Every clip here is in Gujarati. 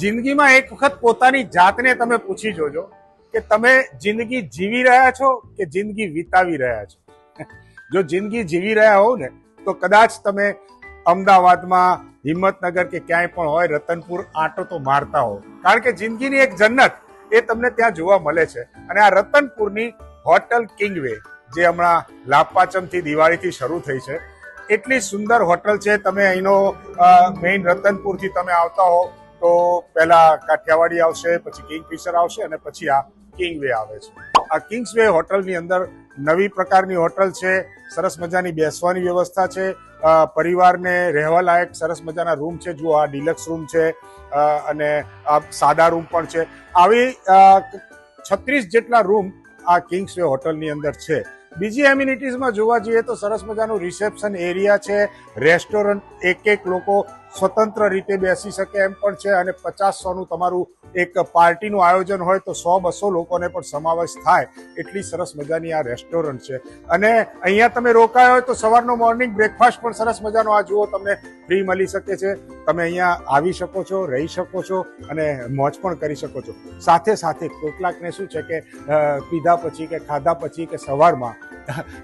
જિંદગીમાં એક વખત પોતાની જાતને તમે પૂછી જોજો કે તમે જિંદગી જીવી રહ્યા છો કે જિંદગી વિતાવી રહ્યા છો. જો જિંદગી જીવી રહ્યા હોવ ને, તો કદાચ તમે અમદાવાદમાં, હિંમતનગર કે ક્યાંય પણ હોય, રતનપુર આંટો તો મારતા હો કારણ કે જિંદગીની એક જન્નત એ તમને ત્યાં જોવા મળે છે. અને આ રતનપુરની હોટલ કિંગવે, જે હમણાં લાપાચમથી દિવાળીથી શરૂ થઈ છે, એટલી સુંદર હોટલ છે. તમે અહીંનો મેઇન રતનપુરથી તમે આવતા હો તો પહેલા કાઠિયાવાડી આવશે, પછી કિંગફિશર આવશે અને પછી આ કિંગવે આવે છે. આ કિંગ્સવે હોટલની અંદર નવી પ્રકારની હોટલ છે, સરસ મજાની બેસવાની વ્યવસ્થા છે પરિવારને રહેવા લાયક સરસ મજાના રૂમ છે, જુઓ આ ડિલક્સ રૂમ છે અને આ સાદા રૂમ પણ છે. આવી છત્રીસ જેટલા રૂમ આ કિંગ્સવે હોટલની અંદર છે. બીજી એમ્યુનિટીઝમાં જોવા જઈએ તો સરસ મજાનું રિસેપ્શન એરિયા છે, રેસ્ટોરન્ટ, એક એક લોકો સ્વતંત્ર રીતે બેસી શકે એમ પણ છે અને પચાસ સોનું તમારું એક પાર્ટીનું આયોજન હોય તો સો બસો લોકોને પણ સમાવેશ થાય. એટલી સરસ મજાની આ રેસ્ટોરન્ટ છે. અને અહીંયા તમે રોકાયો હોય તો સવારનો મોર્નિંગ બ્રેકફાસ્ટ પણ સરસ મજાનો. આ જુઓ તમને ફ્રી મળી શકે છે. તમે અહીંયા આવી શકો છો, રહી શકો છો અને મોજ પણ કરી શકો છો. સાથે સાથે કેટલાકને શું છે કે પીધા પછી કે ખાધા પછી કે સવારમાં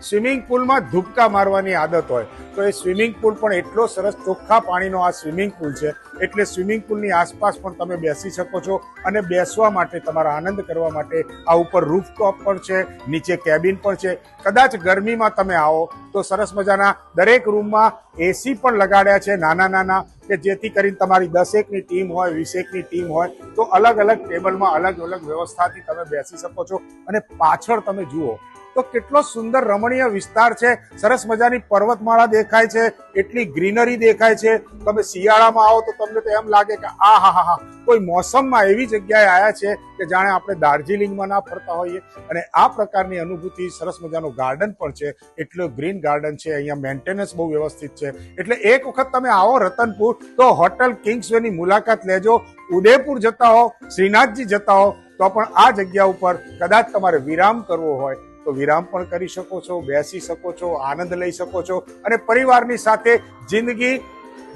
સ્વિમિંગ પુલમાં ધુબકા મારવાની આદત હોય, તો એ સ્વિમિંગ પુલ પણ એટલો સરસ ચોખ્ખા પાણીનો આ સ્વિમિંગ પુલ છે, એટલે સ્વિમિંગ પુલની આસપાસ પણ તમે બેસી શકો છો અને બેસવા માટે તમારા આનંદ કરવા માટે આ ઉપર રૂફટોપ પણ છે, નીચે કેબિન પણ છે. કદાચ ગરમીમાં તમે આવો તો સરસ મજાના દરેક રૂમમાં એસી પણ લગાડ્યા છે નાના નાના, કે જેથી કરીને તમારી દસેકની ટીમ હોય, વીસેકની ટીમ હોય, તો અલગ અલગ ટેબલમાં અલગ અલગ વ્યવસ્થાથી તમે બેસી શકો છો અને પાછળ તમે જુઓ તો કેટલો સુંદર રમણીય વિસ્તાર છે. સરસ મજાની પર્વતમાળા દેખાય છે. એટલી ગ્રીનરી દેખાય છે. તમે શિયાળામાં આવો તો તમને તો એમ લાગે કે આ હા હા હા. કોઈ મોસમમાં એવી જગ્યાએ આવ્યા છે કે જાણે આપણે દાર્જિલિંગમાં ના ફરતા હોઈએ. અને આ પ્રકારની અનુભૂતિ સરસ મજાનું ગાર્ડન પણ છે. એટલું ગ્રીન ગાર્ડન છે. અહીંયા મેન્ટેનન્સ બહુ વ્યવસ્થિત છે. એટલે એક વખત તમે આવો રતનપુર તો હોટલ કિંગ્સવેની મુલાકાત લેજો. ઉદયપુર જતા હો, શ્રીનાથજી જતા હો, તો પણ આ જગ્યા ઉપર કદાચ તમારે વિરામ કરવો હોય. તો વિરામ પણ કરી શકો છો, બેસી શકો છો, આનંદ લઈ શકો છો અને પરિવારની સાથે જિંદગી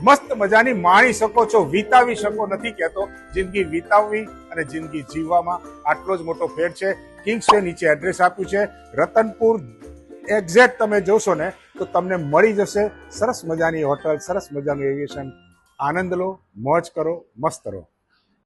મસ્ત મજાની માણી શકો છો, વિતાવી શકો નથી કહેતો. જિંદગી વિતાવવી અને જિંદગી જીવવામાં આટલો જ મોટો ફેર છે. કિંગ્સે નીચે એડ્રેસ આપ્યું છે. રતનપુર એક્ઝેક્ટ તમે જોશો ને, તો તમને મળી જશે સરસ મજાની હોટલ, સરસ મજાનું એવિએશન આનંદ લો, મોજ કરો, મસ્ત રહો.